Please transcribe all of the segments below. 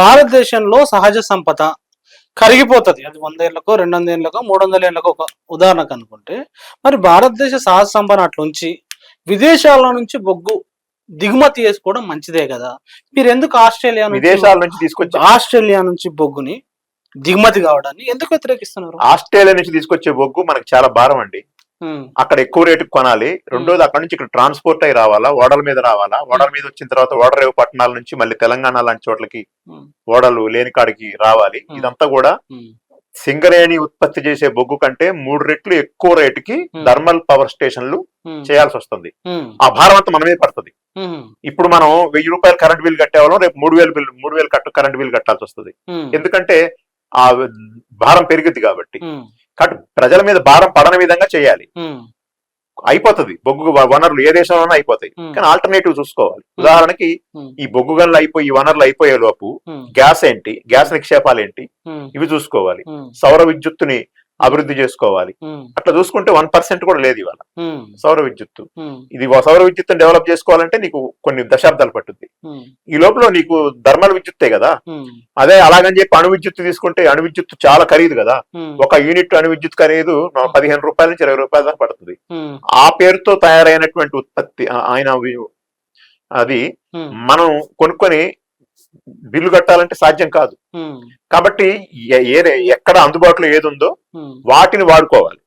భారతదేశంలో సహజ సంపద కరిగిపోతుంది. అది వంద ఏళ్ళకో రెండు వందల ఏళ్ళకో మూడు వందల ఏళ్ళకో ఒక ఉదాహరణకు అనుకుంటే మరి భారతదేశ సహజ సంపద అట్లుంచి విదేశాల నుంచి బొగ్గు దిగుమతి చేసుకోవడం మంచిదే కదా. మీరు ఎందుకు ఆస్ట్రేలియా నుంచి విదేశాల నుంచి తీసుకొచ్చే ఆస్ట్రేలియా నుంచి బొగ్గుని దిగుమతి కావడాన్ని ఎందుకు వ్యతిరేకిస్తున్నారు? ఆస్ట్రేలియా నుంచి తీసుకొచ్చే బొగ్గు మనకు చాలా భారం అండి. అక్కడ ఎక్కువ రేటుకి కొనాలి. రెండోది అక్కడ నుంచి ఇక్కడ ట్రాన్స్పోర్ట్ అయి రావాలా? ఓడల మీద రావాలా? ఓడల మీద వచ్చిన తర్వాత ఓడరేవు పట్టణాల నుంచి మళ్ళీ తెలంగాణ లాంటి చోట్లకి ఓడలు లేని కాడికి రావాలి. ఇదంతా కూడా సింగరేణి ఉత్పత్తి చేసే బొగ్గు కంటే మూడు రెట్లు ఎక్కువ రేటుకి. థర్మల్ పవర్ స్టేషన్లు చేయాల్సి వస్తుంది. ఆ భారం అంతా మన మీద పడుతుంది ఇప్పుడు మనం వెయ్యి రూపాయలు కరెంట్ బిల్ కట్టేవాళ్ళం రేపు మూడు వేలు బిల్ మూడు వేలు కట్టు కరెంట్ బిల్ కట్టాల్సి వస్తుంది. ఎందుకంటే ఆ భారం పెరిగిద్ది కాబట్టి. కాబట్టి ప్రజల మీద భారం పడని విధంగా చేయాలి. అయిపోతుంది. బొగ్గు వనరులు ఏ దేశంలోనైనా అయిపోతాయి. కానీ ఆల్టర్నేటివ్ చూసుకోవాలి. ఉదాహరణకి. ఈ బొగ్గు గనులు అయిపోయి ఈ వనరులు అయిపోయే లోపు గ్యాస్ ఏంటి? గ్యాస్ నిక్షేపాలు ఏంటి? ఇవి చూసుకోవాలి. సౌర విద్యుత్తుని అభివృద్ధి చేసుకోవాలి. అట్లా చూసుకుంటే వన్ పర్సెంట్ కూడా లేదు ఇవాళ. సౌర విద్యుత్తు. ఇది సౌర విద్యుత్తుని డెవలప్ చేసుకోవాలంటే నీకు కొన్ని దశాబ్దాలు పట్టుద్ది. ఈ లోపల నీకు థర్మల్ విద్యుత్తే కదా. అదే అలాగని చెప్పి అణు విద్యుత్తు తీసుకుంటే అణు విద్యుత్తు చాలా ఖరీదు కదా. ఒక యూనిట్ అణు విద్యుత్ ఖరీదు పదిహేను రూపాయల నుంచి ఇరవై రూపాయల దాకా పడుతుంది. ఆ పేరుతో తయారైనటువంటి ఉత్పత్తి ఆయన అది మనం కొనుక్కొని బిల్లు కట్టాలంటే సాధ్యం కాదు. కాబట్టి ఎక్కడ అందుబాటులో ఏది ఉందో వాటిని వాడుకోవాలి.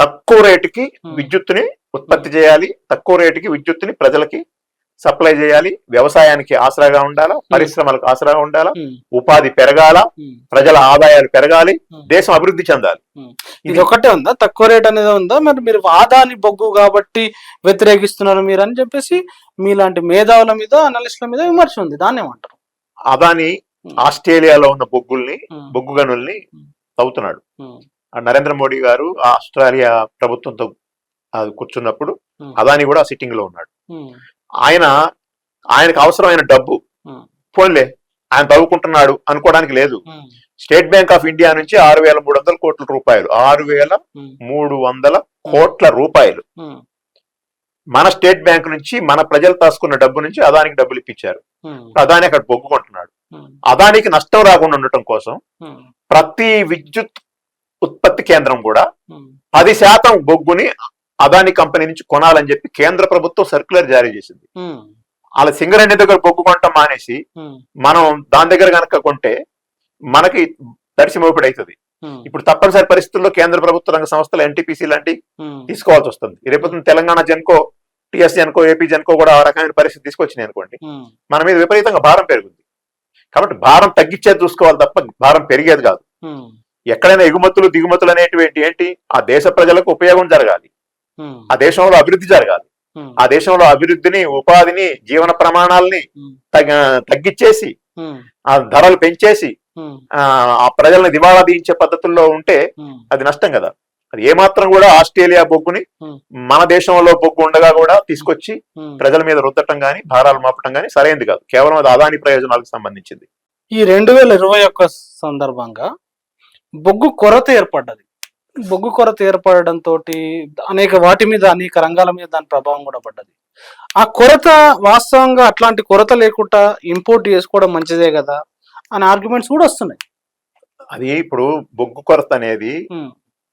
తక్కువ రేటుకి. విద్యుత్తుని ఉత్పత్తి చేయాలి. తక్కువ రేటుకి విద్యుత్తుని ప్రజలకి సప్లై చేయాలి వ్యవసాయానికి ఆసరాగా ఉండాలా పరిశ్రమలకు ఆసరాగా ఉండాలా ఉమ్, ఉపాధి పెరగాల ఉమ్. ప్రజల ఆదాయాలు పెరగాలి Hmm. దేశం అభివృద్ధి చెందాలి. ఇది ఒకటే ఉందా? తక్కువ రేట్ అనేది ఉందా? మరి మీరు ఆదాని బొగ్గు కాబట్టి వ్యతిరేకిస్తున్నారు మీరు అని చెప్పేసి మీలాంటి మేధావుల మీద అనలిస్టుల మీద విమర్శ ఉంది. దాన్ని ఏమంటారు? అదాని Hmm. ఆస్ట్రేలియాలో ఉన్న బొగ్గుల్ని బొగ్గు గనుల్ని Hmm. తవ్వుతున్నాడు. నరేంద్ర మోడీ గారు ఆస్ట్రేలియా ప్రభుత్వంతో కూర్చున్నప్పుడు అదాని కూడా సిట్టింగ్లో ఉన్నాడు. ఆయన ఆయనకు అవసరమైన డబ్బు. పోన్లే ఆయన తవ్వుకుంటున్నాడు అనుకోవడానికి లేదు. స్టేట్ బ్యాంక్ ఆఫ్ ఇండియా నుంచి ఆరు వేల మూడు వందల కోట్ల రూపాయలు. ఆరు వేల మూడు వందల కోట్ల రూపాయలు. మన స్టేట్ బ్యాంక్ నుంచి మన ప్రజలు దాచుకున్న డబ్బు నుంచి అదానికి డబ్బులు ఇప్పించారు. అదాని అక్కడ బొగ్గుకుంటున్నాడు అదానికి నష్టం రాకుండా ఉండటం కోసం ప్రతి విద్యుత్ ఉత్పత్తి కేంద్రం కూడా పది శాతం బొగ్గుని అదాని కంపెనీ నుంచి కొనాలని చెప్పి కేంద్ర ప్రభుత్వం సర్క్యులర్ జారీ చేసింది. అలా సింగరేణి దగ్గర బొగ్గు కొనటం మానేసి మనం దాని దగ్గర కనుక కొంటే మనకి తడిసి మోపిడి అవుతుంది ఇప్పుడు తప్పనిసరి పరిస్థితుల్లో కేంద్ర ప్రభుత్వ రంగ సంస్థలు ఎన్టీపీసీ లాంటి తీసుకోవాల్సి వస్తుంది. రేపు తెలంగాణ జెన్కో టిఎస్ జెన్కో ఏపీ జెన్కో కూడా ఆ రకమైన పరిస్థితి తీసుకొచ్చినాయి అనుకోండి. మన మీద విపరీతంగా భారం పెరుగుతుంది కాబట్టి భారం తగ్గించేది చూసుకోవాలి తప్ప భారం పెరిగేది కాదు. ఎక్కడైనా ఎగుమతులు దిగుమతులు అనేటువంటి ఏంటి? ఆ దేశ ప్రజలకు ఉపయోగం జరగాలి. ఆ దేశంలో అభివృద్ధి జరగాలి. ఆ దేశంలో అభివృద్ధిని ఉపాధిని జీవన ప్రమాణాలని తగ్గించేసి ఆ ధరలు పెంచేసి ఆ ప్రజల్ని దివాళా తీయించే పద్ధతుల్లో ఉంటే అది నష్టం కదా. అది ఏమాత్రం కూడా ఆస్ట్రేలియా బొగ్గుని. మన దేశంలో బొగ్గు ఉండగా కూడా తీసుకొచ్చి. ప్రజల మీద రుద్దటం గాని భారాలు మాపటం గాని సరైనది కాదు. కేవలం అది అదాని ప్రయోజనాలకు సంబంధించింది. ఈ రెండు వేల ఇరవై ఒక్క సందర్భంగా బొగ్గు కొరత ఏర్పడ్డది. బొగ్గు కొరత ఏర్పడడంతో అనేక వాటి మీద అనేక రంగాల మీద దాని ప్రభావం కూడా పడ్డది. ఆ కొరత వాస్తవంగా అట్లాంటి కొరత లేకుండా ఇంపోర్ట్ చేసుకోవడం మంచిదే కదా అనే ఆర్గ్యుమెంట్స్ కూడా వస్తున్నాయి. అది ఇప్పుడు బొగ్గు కొరత అనేది.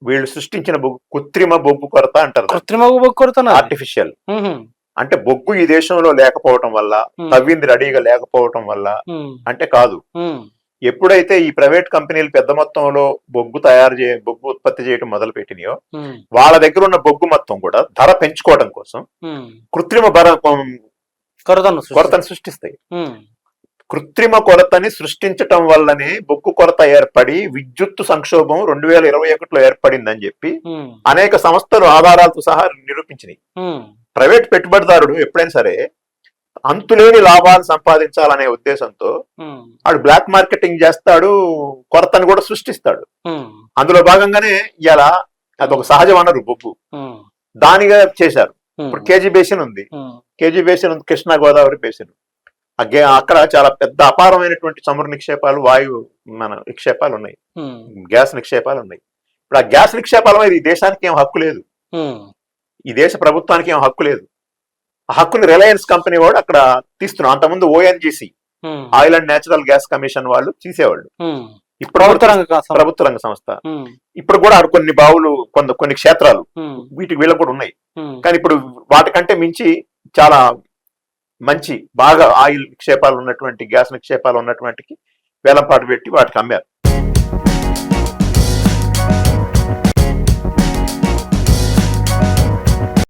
వీళ్ళు సృష్టించిన బొగ్గు కృత్రిమ బొగ్గు కొరత అంటారు కృత్రిమ బొగ్గు కొరత ఆర్టిఫిషియల్ అంటే బొగ్గు ఈ దేశంలో లేకపోవటం వల్ల తవ్వింది రెడీగా లేకపోవటం వల్ల అంటే కాదు. ఎప్పుడైతే ఈ ప్రైవేట్ కంపెనీలు పెద్ద మొత్తంలో బొగ్గు తయారు చే బొగ్గు ఉత్పత్తి చేయడం మొదలు పెట్టినాయో వాళ్ళ దగ్గర ఉన్న బొగ్గు మొత్తం కూడా ధర పెంచుకోవడం కోసం కృత్రిమ బర కొరతను సృష్టి- కొరతను సృష్టిస్తాయి. కృత్రిమ కొరతని సృష్టించటం వల్లనే బొగ్గు కొరత ఏర్పడి విద్యుత్తు సంక్షోభం రెండు వేల ఇరవై ఒకటిలో ఏర్పడిందని చెప్పి. అనేక సంస్థలు ఆధారాలతో సహా నిరూపించినాయి. ప్రైవేట్ పెట్టుబడిదారుడు ఎప్పుడైనా సరే అంతులేని లాభాలు సంపాదించాలనే ఉద్దేశంతో. వాడు బ్లాక్ మార్కెటింగ్ చేస్తాడు కొరతను కూడా సృష్టిస్తాడు. అందులో భాగంగానే ఇలా అదొక సహజ వనరు బొగ్గు ఉమ్. దానిగా చేశారు. ఇప్పుడు కేజీ బేసిన్ ఉంది. కేజీ బేసిన్ ఉంది కృష్ణా గోదావరి బేసిన్ అక్కడ చాలా పెద్ద అపారమైనటువంటి చమురు నిక్షేపాలు వాయు మన నిక్షేపాలు ఉన్నాయి. గ్యాస్ నిక్షేపాలు ఉన్నాయి ఇప్పుడు ఆ గ్యాస్ నిక్షేపాల మీద ఈ దేశానికి ఏం హక్కు లేదు. ఈ దేశ ప్రభుత్వానికి ఏం హక్కు లేదు హక్కుని రిలయన్స్ కంపెనీ వాడు అక్కడ తీస్తున్నాడు. అంతకుముందు ONGC oil and natural gas commission వాళ్ళు తీసేవాళ్ళు. ఇప్పుడు ప్రభుత్వ రంగ సంస్థ. ప్రభుత్వ రంగ సంస్థ. ఉమ్, ఇప్పుడు కూడా కొన్ని బావులు కొంత కొన్ని క్షేత్రాలు వీటికి వీళ్ళకి కూడా ఉన్నాయి. కానీ ఇప్పుడు వాటికంటే మించి చాలా మంచి బాగా ఆయిల్ నిక్షేపాలు ఉన్నటువంటి గ్యాస్ నిక్షేపాలు ఉన్నటువంటికి వేలంపాటు పెట్టి వాటికి అమ్మారు.